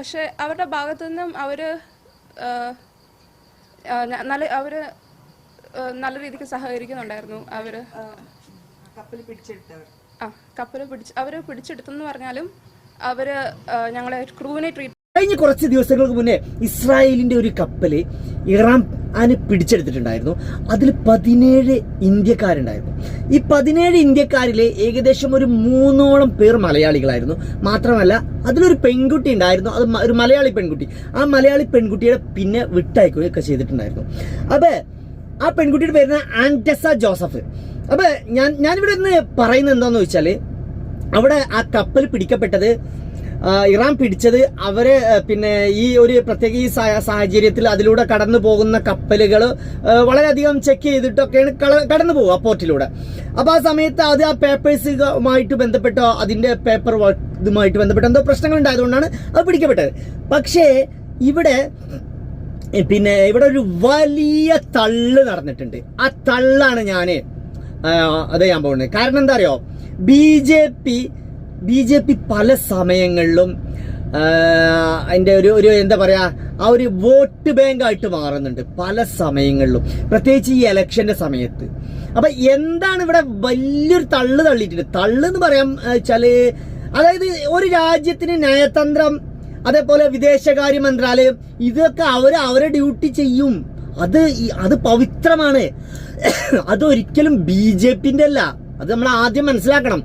പക്ഷെ അവരുടെ ഭാഗത്തു നിന്നും അവർ നല്ല അവർ നല്ല രീതിക്ക് സഹകരിക്കുന്നുണ്ടായിരുന്നു അവർ കപ്പൽ പിടിച്ചെടുത്തവർ. ആ കപ്പൽ പിടിച്ച് അവർ പിടിച്ചെടുത്തെന്ന് പറഞ്ഞാലും അവർ ഞങ്ങളെ ക്രൂവിനെ ട്രീറ്റ് കഴിഞ്ഞ കുറച്ച് ദിവസങ്ങൾക്ക് മുന്നേ ഇസ്രായേലിന്റെ ഒരു കപ്പൽ ഇറാൻ ആന് പിടിച്ചെടുത്തിട്ടുണ്ടായിരുന്നു. അതിൽ പതിനേഴ് ഇന്ത്യക്കാരുണ്ടായിരുന്നു. ഈ പതിനേഴ് ഇന്ത്യക്കാരിലെ ഏകദേശം ഒരു മൂന്നോളം പേർ മലയാളികളായിരുന്നു. മാത്രമല്ല അതിലൊരു പെൺകുട്ടി ഉണ്ടായിരുന്നു. അത് ഒരു മലയാളി പെൺകുട്ടി. ആ മലയാളി പെൺകുട്ടിയുടെ പിന്നെ വിട്ടയക്കുകയൊക്കെ ചെയ്തിട്ടുണ്ടായിരുന്നു. അപ്പോൾ ആ പെൺകുട്ടിയുടെ പേര് ആന്റസ ജോസഫ്. അപ്പോൾ ഞാൻ ഞാനിവിടെ നിന്ന് പറയുന്നത് എന്താന്ന് വെച്ചാൽ അവിടെ ആ കപ്പൽ പിടിക്കപ്പെട്ടത് ഇറാൻ പിടിച്ചത് അവർ പിന്നെ ഈ ഒരു പ്രത്യേക ഈ സാഹചര്യത്തിൽ അതിലൂടെ കടന്നു പോകുന്ന കപ്പലുകൾ വളരെയധികം ചെക്ക് ചെയ്തിട്ടൊക്കെയാണ് കടന്നു പോകുക പോർട്ടിലൂടെ. അപ്പോൾ ആ സമയത്ത് അത് ആ പേപ്പേഴ്സുമായിട്ട് ബന്ധപ്പെട്ടോ അതിന്റെ പേപ്പർ ഇതുമായിട്ട് ബന്ധപ്പെട്ട എന്തോ പ്രശ്നങ്ങൾ ഉണ്ടായതുകൊണ്ടാണ് അത് പിടിക്കപ്പെട്ടത്. പക്ഷേ ഇവിടെ പിന്നെ ഇവിടെ ഒരു വലിയ തള്ള് നടന്നിട്ടുണ്ട്. ആ തള്ളാണ് ഞാൻ അത് ഞാൻ പോകുന്നത്. കാരണം എന്താ അറിയോ? B J P B J P പല സമയങ്ങളിലും അതിന്റെ ഒരു ഒരു എന്താ പറയുക ആ ഒരു വോട്ട് ബാങ്കായിട്ട് മാറുന്നുണ്ട് പല സമയങ്ങളിലും. പ്രത്യേകിച്ച് ഈ ഇലക്ഷന്റെ സമയത്ത്. അപ്പൊ എന്താണ് ഇവിടെ വലിയൊരു തള്ളു തള്ളിയിട്ടുണ്ട്? തള്ള് എന്ന് പറയാൻ ആ, അതായത് ഒരു രാജ്യത്തിന് നയതന്ത്രം അതേപോലെ വിദേശകാര്യ മന്ത്രാലയം ഇതൊക്കെ അവർ അവരെ ഡ്യൂട്ടി ചെയ്യും. അത് അത് പവിത്രമാണ്. അതൊരിക്കലും ബി ജെ പിന്റെ അല്ല അത് നമ്മൾ ആദ്യം മനസ്സിലാക്കണം.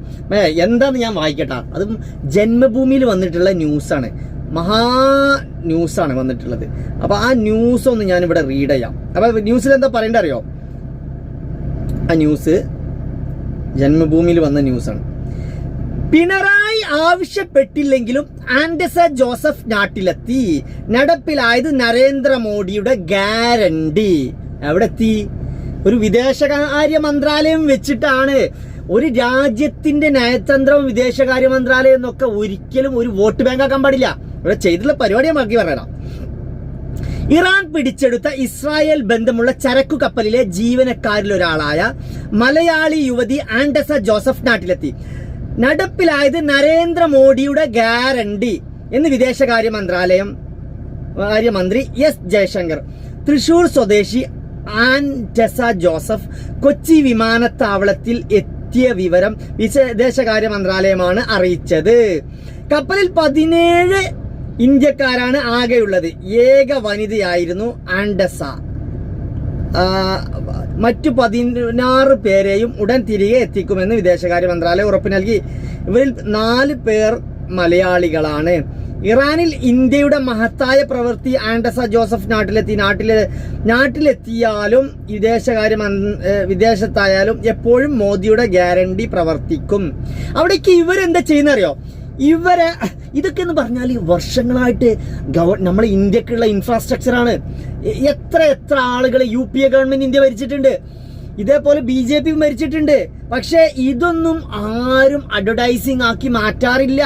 എന്താന്ന് ഞാൻ വായിക്കട്ടെ. അതും ജന്മഭൂമിയിൽ വന്നിട്ടുള്ള ന്യൂസാണ്. മഹാ ന്യൂസാണ് വന്നിട്ടുള്ളത്. അപ്പൊ ആ ന്യൂസ് ഒന്ന് ഞാൻ ഇവിടെ റീഡ് ചെയ്യാം. അപ്പൊ ന്യൂസിൽ എന്താ പറയണ്ട അറിയോ? ആ ന്യൂസ് ജന്മഭൂമിയിൽ വന്ന ന്യൂസാണ്. പിണറായി ആവശ്യപ്പെട്ടില്ലെങ്കിലും ആൻഡസ ജോസഫ് നാട്ടിലെത്തി. നടപ്പിലായത് നരേന്ദ്രമോദിയുടെ ഗ്യാരണ്ടി. എവിടെ എത്തി ഒരു വിദേശകാര്യ മന്ത്രാലയം വെച്ചിട്ടാണ് ഒരു രാജ്യത്തിന്റെ നയതന്ത്രം വിദേശകാര്യ മന്ത്രാലയം എന്നൊക്കെ ഒരിക്കലും ഒരു വോട്ട് ബാങ്ക് ആക്കാൻ പാടില്ല. ഇവിടെ ചെയ്തിട്ടുള്ള പരിപാടി ഞാൻ പറയണം. ഇറാൻ പിടിച്ചെടുത്ത ഇസ്രായേൽ ബന്ധമുള്ള ചരക്കു കപ്പലിലെ ജീവനക്കാരിൽ ഒരാളായ മലയാളി യുവതി ആൻഡസ ജോസഫ് നാട്ടിലെത്തി. നടപ്പിലായത് നരേന്ദ്രമോദിയുടെ ഗ്യാരണ്ടി എന്ന് വിദേശകാര്യ മന്ത്രാലയം കാര്യമന്ത്രി എസ് ജയശങ്കർ. തൃശൂർ സ്വദേശി ആൻഡസ ജോസഫ് കൊച്ചി വിമാനത്താവളത്തിൽ എത്തിയ വിവരം വിദേശകാര്യ മന്ത്രാലയമാണ് അറിയിച്ചത്. കപ്പലിൽ പതിനേഴ് ഇന്ത്യക്കാരാണ് ആകെയുള്ളത്. ഏക വനിതയായിരുന്നു ആൻഡസ മറ്റു പതിനാറ് പേരെയും ഉടൻ തിരികെ എത്തിക്കുമെന്ന് വിദേശകാര്യ മന്ത്രാലയം ഉറപ്പ് നൽകി. ഇവരിൽ നാല് പേർ മലയാളികളാണ്. ഇറാനിൽ ഇന്ത്യയുടെ മഹത്തായ പ്രവൃത്തി ആൻഡസ ജോസഫ് നാട്ടിലെത്തി. നാട്ടിലെ നാട്ടിലെത്തിയാലും വിദേശകാര്യ വിദേശത്തായാലും എപ്പോഴും മോദിയുടെ ഗ്യാരണ്ടി പ്രവർത്തിക്കും. അവിടേക്ക് ഇവരെന്താ ചെയ്യുന്നറിയോ? ഇവരെ ഇതൊക്കെ എന്ന് പറഞ്ഞാൽ വർഷങ്ങളായിട്ട് ഗവ നമ്മളെ ഇന്ത്യക്കുള്ള ഇൻഫ്രാസ്ട്രക്ചറാണ് എത്ര എത്ര ആളുകൾ U P A government India ഭരിച്ചിട്ടുണ്ട്. ഇതേപോലെ ബി ജെ പി മരിച്ചിട്ടുണ്ട്. പക്ഷെ ഇതൊന്നും ആരും അഡ്വർടൈസിങ് ആക്കി മാറ്റാറില്ല.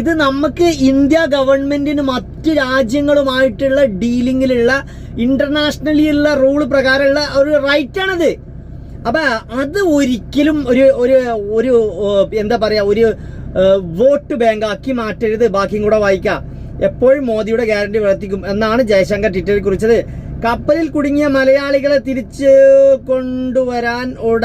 ഇത് നമുക്ക് ഇന്ത്യ ഗവൺമെന്റിന് മറ്റ് രാജ്യങ്ങളുമായിട്ടുള്ള ഡീലിങ്ങിലുള്ള ഇന്റർനാഷണലി ഉള്ള റൂൾ പ്രകാരമുള്ള ഒരു റൈറ്റ് ആണത്. അപ്പൊ അത് ഒരിക്കലും ഒരു ഒരു ഒരു എന്താ പറയാ ഒരു വോട്ട് ബാങ്ക് ആക്കി മാറ്റരുത്. ബാക്കിയും കൂടെ വായിക്കാം. എപ്പോഴും മോദിയുടെ ഗ്യാരണ്ടി വളർത്തിക്കും എന്നാണ് ജയശങ്കർ ട്വിറ്ററിൽ കുറിച്ചത്. കപ്പലിൽ കുടുങ്ങിയ മലയാളികളെ തിരിച്ചു കൊണ്ടുവരാൻ ഉട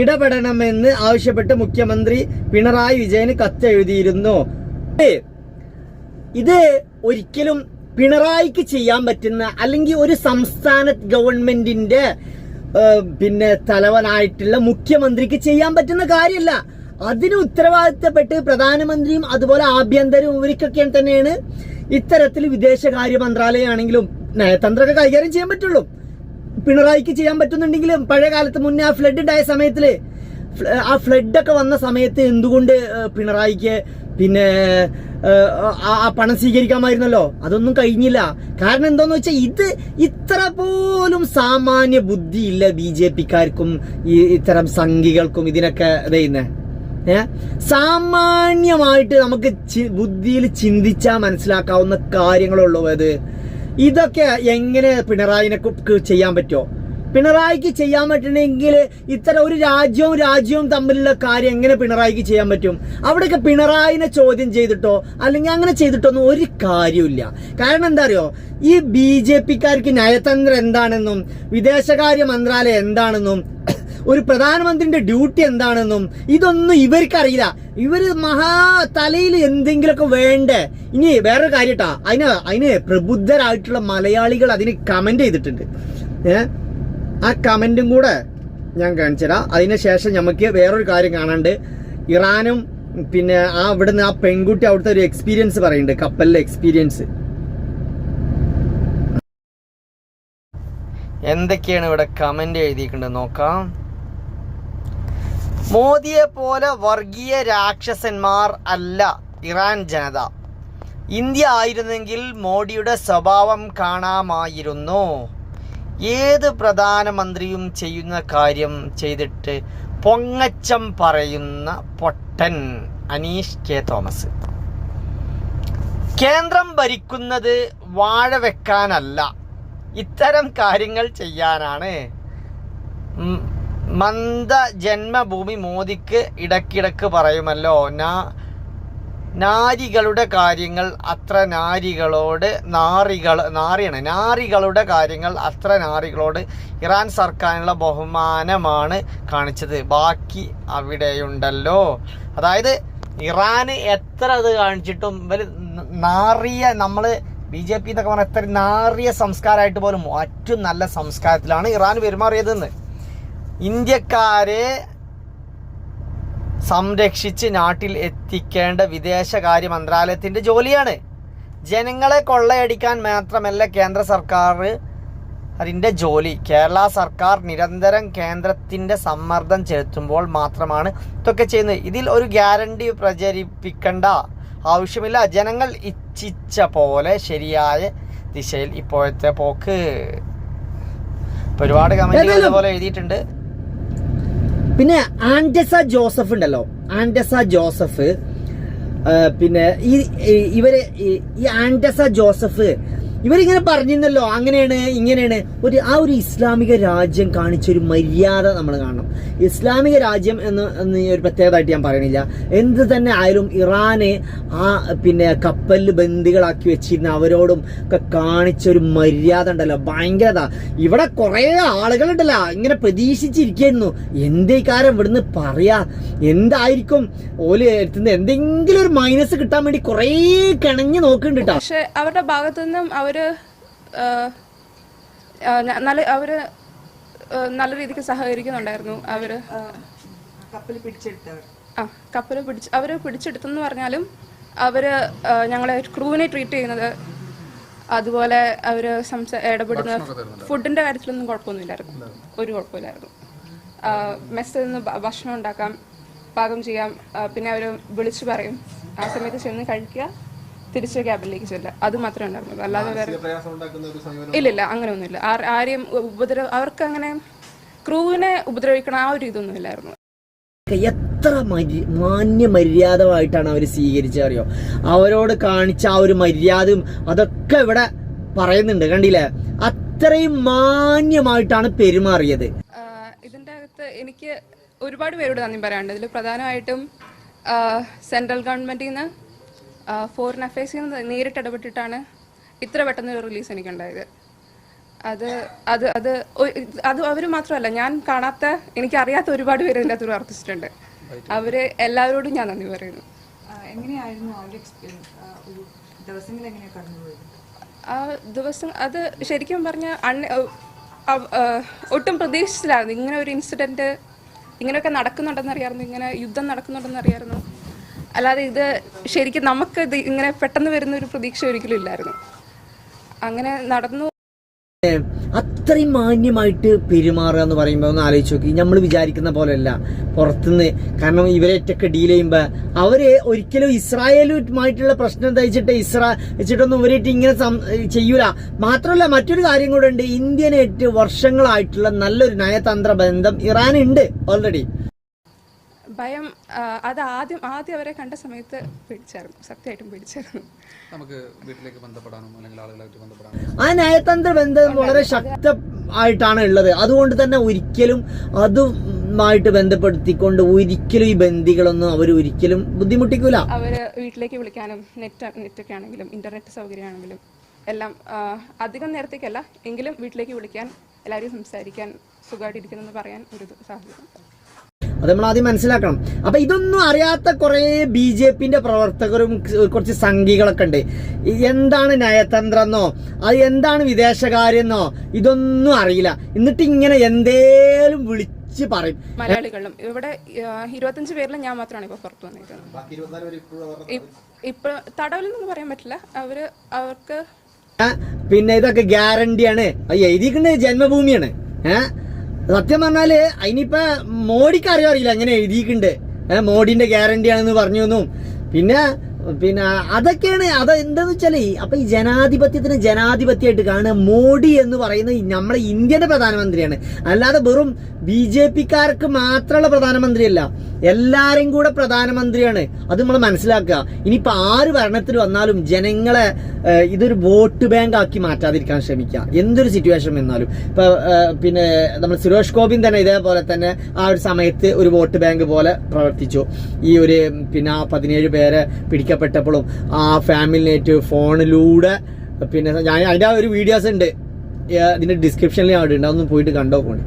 ഇടപെടണമെന്ന് ആവശ്യപ്പെട്ട് മുഖ്യമന്ത്രി പിണറായി വിജയന് കത്തെഴുതിയിരുന്നു. ഇത് ഒരിക്കലും പിണറായിക്ക് ചെയ്യാൻ പറ്റുന്ന അല്ലെങ്കിൽ ഒരു സംസ്ഥാന ഗവൺമെന്റിന്റെ പിന്നെ തലവനായിട്ടുള്ള മുഖ്യമന്ത്രിക്ക് ചെയ്യാൻ പറ്റുന്ന കാര്യമല്ല. അതിന് ഉത്തരവാദിത്തപ്പെട്ട് പ്രധാനമന്ത്രിയും അതുപോലെ ആഭ്യന്തരവും ഇവർക്കൊക്കെ തന്നെയാണ് ഇത്തരത്തിൽ വിദേശകാര്യ മന്ത്രാലയമാണെങ്കിലും നയതന്ത്രമൊക്കെ കൈകാര്യം ചെയ്യാൻ പറ്റുള്ളൂ. പിണറായിക്ക് ചെയ്യാൻ പറ്റുന്നുണ്ടെങ്കിലും പഴയ കാലത്ത് മുന്നേ ആ ഫ്ലഡ് ഉണ്ടായ സമയത്തിൽ ആ ഫ്ലഡ് ഒക്കെ വന്ന സമയത്ത് എന്തുകൊണ്ട് പിണറായിക്ക് പിന്നെ ആ പണം സ്വീകരിക്കാമായിരുന്നല്ലോ? അതൊന്നും കഴിഞ്ഞില്ല. കാരണം എന്താന്ന് വെച്ചാൽ ഇത് ഇത്ര പോലും സാമാന്യ ബുദ്ധി ഇല്ല ബി ജെ പിക്കാർക്കും ഈ ഇത്തരം സംഘികൾക്കും ഇതിനൊക്കെ ഇതയുന്നേ ഏ? സാമാന്യമായിട്ട് നമുക്ക് ബുദ്ധിയിൽ ചിന്തിച്ചാൽ മനസ്സിലാക്കാവുന്ന കാര്യങ്ങളുള്ളൂ അത്. ഇതൊക്കെ എങ്ങനെ പിണറായിനെ ചെയ്യാൻ പറ്റുമോ പിണറായിക്ക് ചെയ്യാൻ പറ്റണമെങ്കിൽ ഇത്തരം ഒരു രാജ്യവും രാജ്യവും തമ്മിലുള്ള കാര്യം എങ്ങനെ പിണറായിക്ക് ചെയ്യാൻ പറ്റും? അവിടെയൊക്കെ പിണറായിനെ ചോദ്യം ചെയ്തിട്ടോ അല്ലെങ്കിൽ അങ്ങനെ ചെയ്തിട്ടോ ഒന്നും ഒരു കാര്യമില്ല കാരണം എന്താ അറിയോ? ഈ ബി ജെ പിക്കാർക്ക് നയതന്ത്രം എന്താണെന്നും വിദേശകാര്യ മന്ത്രാലയം എന്താണെന്നും ഒരു പ്രധാനമന്ത്രിന്റെ ഡ്യൂട്ടി എന്താണെന്നും ഇതൊന്നും ഇവർക്കറിയില്ല. ഇവർ മഹാ തലയിൽ എന്തെങ്കിലുമൊക്കെ വേണ്ടേ? ഇനി വേറൊരു കാര്യട്ടാ അതിന് അതിന് പ്രബുദ്ധരായിട്ടുള്ള മലയാളികൾ അതിന് കമന്റ് ചെയ്തിട്ടുണ്ട്. ഏ? ആ കമന്റും കൂടെ ഞാൻ കാണിച്ചുതരാം തരാം. ശേഷം നമുക്ക് വേറൊരു കാര്യം കാണാണ്ട് ഇറാനും പിന്നെ ആ അവിടുന്ന് ആ പെൺകുട്ടി അവിടുത്തെ ഒരു എക്സ്പീരിയൻസ് പറയുന്നുണ്ട്. കപ്പലിലെ എക്സ്പീരിയൻസ് എന്തൊക്കെയാണ് ഇവിടെ കമന്റ് എഴുതിയിട്ടുണ്ട് നോക്കാം. മോദിയെ പോലെ വർഗീയ രാക്ഷസന്മാർ അല്ല ഇറാൻ ജനത. ഇന്ത്യ ആയിരുന്നെങ്കിൽ മോഡിയുടെ സ്വഭാവം കാണാമായിരുന്നു. ഏത് പ്രധാനമന്ത്രിയും ചെയ്യുന്ന കാര്യം ചെയ്തിട്ട് പൊങ്ങച്ചം പറയുന്ന പൊട്ടൻ അനീഷ് കെ തോമസ്. കേന്ദ്രം ഭരിക്കുന്നത് വാഴ വെക്കാനല്ല ഇത്തരം കാര്യങ്ങൾ ചെയ്യാനാണ്. മന്ദ ജന്മഭൂമി മോദിക്ക് ഇടക്കിടക്ക് പറയുമല്ലോ നാ നാരികളുടെ കാര്യങ്ങൾ അത്ര നാരികളോട് നാറികൾ നാറിയാണ്. നാറികളുടെ കാര്യങ്ങൾ അത്ര നാറികളോട് ഇറാൻ സർക്കാരിനുള്ള ബഹുമാനമാണ് കാണിച്ചത്. ബാക്കി അവിടെയുണ്ടല്ലോ. അതായത് ഇറാന് എത്ര അത് കാണിച്ചിട്ടും ഇവർ നാറിയ നമ്മൾ ബി ജെ പി എന്നൊക്കെ പറഞ്ഞാൽ എത്ര നാറിയ സംസ്കാരമായിട്ട് പോലും ഏറ്റവും നല്ല സംസ്കാരത്തിലാണ് ഇറാൻ പെരുമാറിയതെന്ന്. ഇന്ത്യക്കാരെ സംരക്ഷിച്ച് നാട്ടിൽ എത്തിക്കേണ്ട വിദേശകാര്യ മന്ത്രാലയത്തിന്റെ ജോലിയാണ്. ജനങ്ങളെ കൊള്ളയടിക്കാൻ മാത്രമല്ല കേന്ദ്ര സർക്കാർ അതിന്റെ ജോലി. കേരള സർക്കാർ നിരന്തരം കേന്ദ്രത്തിന്റെ സമ്മർദ്ദം ചെലുത്തുമ്പോൾ മാത്രമാണ് ഇതൊക്കെ ചെയ്യുന്നത്. ഇതിൽ ഒരു ഗ്യാരണ്ടി പ്രചരിപ്പിക്കേണ്ട ആവശ്യമില്ല. ജനങ്ങൾ ഇച്ഛിച്ച പോലെ ശരിയായ ദിശയിൽ ഇപ്പോഴത്തെ പോക്ക്. ഒരുപാട് കമന്റുകൾ ഇതുപോലെ എഴുതിയിട്ടുണ്ട്. പിന്നെ ആൻഡസ ജോസഫ് ഉണ്ടല്ലോ. ആൻഡസ ജോസഫ് പിന്നെ ഈ ഇവർ ഈ ആൻഡസ ജോസഫ് ഇവരിങ്ങനെ പറഞ്ഞിരുന്നല്ലോ അങ്ങനെയാണ് ഇങ്ങനെയാണ്. ഒരു ആ ഒരു ഇസ്ലാമിക രാജ്യം കാണിച്ചൊരു മര്യാദ നമ്മൾ കാണണം. ഇസ്ലാമിക രാജ്യം എന്ന് എന്ന് ഒരു പ്രത്യേകതയായിട്ട് ഞാൻ പറയണില്ല. എന്ത് തന്നെ ആയാലും ഇറാനെ ആ പിന്നെ കപ്പലിൽ ബന്ദികളാക്കി വെച്ചിരുന്ന അവരോടും ഒക്കെ കാണിച്ചൊരു മര്യാദ ഉണ്ടല്ലോ. ഭയങ്കരത ഇവിടെ കുറേ ആളുകളുണ്ടല്ലോ. ഇങ്ങനെ പ്രതീക്ഷിച്ചിരിക്കുന്നു. എന്തേ കാര്യം ഇവിടുന്ന് പറയാ? എന്തായിരിക്കും? ഓൽ എത്തുന്ന എന്തെങ്കിലും ഒരു മൈനസ് കിട്ടാൻ വേണ്ടി കുറേ കിണഞ്ഞു നോക്കുന്നുണ്ട് കേട്ടോ പക്ഷെ അവരുടെ ഭാഗത്തു നിന്നും അവർ ന- നല്ല അവർ നല്ല രീതിക്ക് സഹകരിക്കുന്നുണ്ടായിരുന്നു അവർ. കപ്പൽ പിടിച്ചെടുത്തവർ. ആ കപ്പൽ പിടിച്ച് അവർ പിടിച്ചെടുത്തെന്ന് പറഞ്ഞാലും അവർ ഞങ്ങളെ ക്രൂവിനെ ട്രീറ്റ് ചെയ്യുന്നത്. അതുപോലെ അവർ സംസാ ഇടപെടുന്ന ഫുഡിന്റെ കാര്യത്തിലൊന്നും കുഴപ്പമൊന്നുമില്ലായിരുന്നു. ഒരു കുഴപ്പമില്ലായിരുന്നു. മെസ്സിൽ നിന്ന് ഭക്ഷണം ഉണ്ടാക്കാം പാകം ചെയ്യാം. പിന്നെ അവർ വിളിച്ചു പറയും. ആ സമയത്ത് ചെന്ന് കഴിക്കുക. തിരിച്ച് ക്യാബിനിലേക്ക് ചെല്ലുക. അത് മാത്രമേ ഉണ്ടായിരുന്നുള്ളൂ. അല്ലാതെ വേറെ പ്രയാസം ഉണ്ടാക്കുന്ന ഒരു സമീപനം ഇല്ലില്ല അങ്ങനെ ഒന്നുമില്ല ആരെയും ഉപദ്രവ അവർക്ക് അങ്ങനെ ക്രൂവിനെ ഉപദ്രവിക്കണ ആ ഒരു ഇതൊന്നും ഇല്ലായിരുന്നു. എത്ര മര്യ മാന്യ മര്യാദമായിട്ടാണ് അവർ സ്വീകരിച്ചത് അറിയോ? അവരോട് കാണിച്ച ആ ഒരു മര്യാദയും അതൊക്കെ ഇവിടെ പറയുന്നുണ്ട്. കണ്ടില്ലേ? അത്രയും മാന്യമായിട്ടാണ് പെരുമാറിയത്. ഇതിന്റെ അകത്ത് എനിക്ക് ഒരുപാട് പേരോട് നന്ദി പറയാനുണ്ട്. ഇതിൽ പ്രധാനമായിട്ടും സെൻട്രൽ ഗവൺമെന്റിൽ നിന്ന് ഫോറിൻ അഫയേഴ്സിൽ നിന്ന് നേരിട്ട് ഇടപെട്ടിട്ടാണ് ഇത്ര പെട്ടെന്ന് ഒരു റിലീസ് എനിക്കുണ്ടായത്. അത് അത് അത് അത് അവർ മാത്രമല്ല ഞാൻ കാണാത്ത എനിക്കറിയാത്ത ഒരുപാട് പേര് ഇതിന്റെ അകത്ത് പ്രവർത്തിച്ചിട്ടുണ്ട്. അവർ എല്ലാവരോടും ഞാൻ നന്ദി പറയുന്നു. ആ, എങ്ങനെയായിരുന്നു എക്സ്പീരിയൻസ് ഒരു ദിവസങ്ങൾ എങ്ങനെയാണ് കടന്നുപോയത്? ആ ദിവസം അത് ശരിക്കും പറഞ്ഞാൽ പറഞ്ഞ ഒട്ടും പ്രതീക്ഷിച്ചില്ലായിരുന്നു. ഇങ്ങനെ ഒരു ഇൻസിഡന്റ് ഇങ്ങനെയൊക്കെ നടക്കുന്നുണ്ടെന്ന് അറിയാമായിരുന്നു ഇങ്ങനെ യുദ്ധം നടക്കുന്നുണ്ടെന്ന് അറിയാമായിരുന്നു അല്ലാതെ ഇത് ശരിക്കും നമുക്ക് ഇത് ഇങ്ങനെ പെട്ടെന്ന് വരുന്ന ഒരു പ്രതീക്ഷ ഒരിക്കലും ഇല്ലായിരുന്നു. അങ്ങനെ നടന്നു. അത്രയും മാന്യമായിട്ട് പെരുമാറുക എന്ന് പറയുമ്പോൾ ഒന്ന് ആലോചിച്ച് നോക്കി. നമ്മൾ വിചാരിക്കുന്ന പോലെയല്ല. പുറത്തുനിന്ന് കാരണം ഇവരെ ഒറ്റയ്ക്ക് ഡീൽ ചെയ്യുമ്പോൾ അവർ ഒരിക്കലും ഇസ്രായേലുമായിട്ടുള്ള പ്രശ്നം തയ്ച്ചിട്ട് ഇസ്രാ വെച്ചിട്ടൊന്നും ഇവരായിട്ട് ഇങ്ങനെ ചെയ്യൂല. മാത്രമല്ല മറ്റൊരു കാര്യം കൂടെ ഉണ്ട്. ഇന്ത്യനായിട്ട് വർഷങ്ങളായിട്ടുള്ള നല്ലൊരു നയതന്ത്ര ബന്ധം ഇറാനുണ്ട് ഓൾറെഡി ഭയം അത് ആദ്യം ആദ്യം അവരെ കണ്ട സമയത്ത് പേടിച്ചായിരുന്നു. സത്യമായിട്ടും പേടിച്ചായിരുന്നു. നമുക്ക് വീട്ടിലേക്ക് ബന്ധപ്പെടാനും അല്ലെങ്കിൽ ആളുകളായിട്ട് ബന്ധപ്പെടാനും ആ നയതന്ത്ര ബന്ധം വളരെ ശക്ത ആയിട്ടാണ് ഉള്ളത്. അതുകൊണ്ട് തന്നെ ഒരിക്കലും അതുമായിട്ട് ബന്ധപ്പെടുത്തിക്കൊണ്ട് ഒരിക്കലും ഈ ബന്ധികളൊന്നും അവർ ഒരിക്കലും ബുദ്ധിമുട്ടിക്കൂല. അവർ വീട്ടിലേക്ക് വിളിക്കാനും നെറ്റ് നെറ്റൊക്കെ ആണെങ്കിലും ഇന്റർനെറ്റ് സൗകര്യമാണെങ്കിലും എല്ലാം അധികം നേരത്തേക്കല്ല എങ്കിലും വീട്ടിലേക്ക് വിളിക്കാൻ എല്ലാവരും സംസാരിക്കാൻ സുഖമായിട്ടിരിക്കുന്നെന്ന് പറയാൻ ഒരു സാധ്യത അത് നമ്മൾ ആദ്യം മനസ്സിലാക്കണം. അപ്പൊ ഇതൊന്നും അറിയാത്ത കുറെ ബി ജെ പിന്റെ പ്രവർത്തകരും കുറച്ച് സംഘികളൊക്കെ ഉണ്ട്. എന്താണ് നയതന്ത്രം എന്നോ അത് എന്താണ് വിദേശകാര്യെന്നോ ഇതൊന്നും അറിയില്ല. എന്നിട്ട് ഇങ്ങനെ എന്തേലും വിളിച്ച് പറയും. മലയാളികളും ഇവിടെ ഇരുപത്തഞ്ച് പേരിൽ ഞാൻ മാത്രമാണ് ഇപ്പൊ പുറത്തു വന്നിരിക്കുന്നത്. ഇപ്- ഇപ്പൊ തടവിലെന്നൊന്നും പറയാൻ പറ്റില്ല. അവർ അവർക്ക് പിന്നെ ഇതൊക്കെ ഗ്യാരണ്ടിയാണ്. എഴുതിക്കുന്നത് ജന്മഭൂമിയാണ്. ഏഹ് സത്യം പറഞ്ഞാൽ അതിനിപ്പോ മോഡിക്ക് അറിയോ അറിയില്ല എങ്ങനെ എഴുതിയിട്ടുണ്ട്. മോഡിന്റെ ഗ്യാരണ്ടിയാണെന്ന് പറഞ്ഞു എന്നും. പിന്നെ പിന്നെ അതൊക്കെയാണ് അത് എന്താന്ന് വെച്ചാൽ അപ്പൊ ഈ ജനാധിപത്യത്തിന് ജനാധിപത്യമായിട്ട് കാണുക മോഡി എന്ന് പറയുന്നത് നമ്മളെ ഇന്ത്യയുടെ പ്രധാനമന്ത്രിയാണ്. അല്ലാതെ വെറും ബി ജെ പിക്കാർക്ക് മാത്രമുള്ള പ്രധാനമന്ത്രിയല്ല എല്ലാരെയും കൂടെ പ്രധാനമന്ത്രിയാണ്. അത് നമ്മൾ മനസ്സിലാക്കുക. ഇനിയിപ്പോ ആര് ഭരണത്തിൽ വന്നാലും ജനങ്ങളെ ഇതൊരു വോട്ട് ബാങ്ക് ആക്കി മാറ്റാതിരിക്കാൻ ശ്രമിക്കുക. എന്തൊരു സിറ്റുവേഷൻ വന്നാലും. ഇപ്പൊ പിന്നെ നമ്മൾ സുരേഷ് ഗോപിയും തന്നെ ഇതേപോലെ തന്നെ ആ ഒരു സമയത്ത് ഒരു വോട്ട് ബാങ്ക് പോലെ പ്രവർത്തിച്ചു. ഈ ഒരു പിന്നെ ആ പതിനേഴ് പേരെ പിടിക്കപ്പെട്ടപ്പോഴും ആ ഫാമിലിനേറ്റ് ഫോണിലൂടെ പിന്നെ ഞാൻ അതിന്റെ ആ ഒരു വീഡിയോസ് ഉണ്ട്. ഇതിന്റെ ഡിസ്ക്രിപ്ഷനിൽ അവിടെ ഉണ്ട്. അതൊന്ന് പോയിട്ട് കണ്ടോ പോണി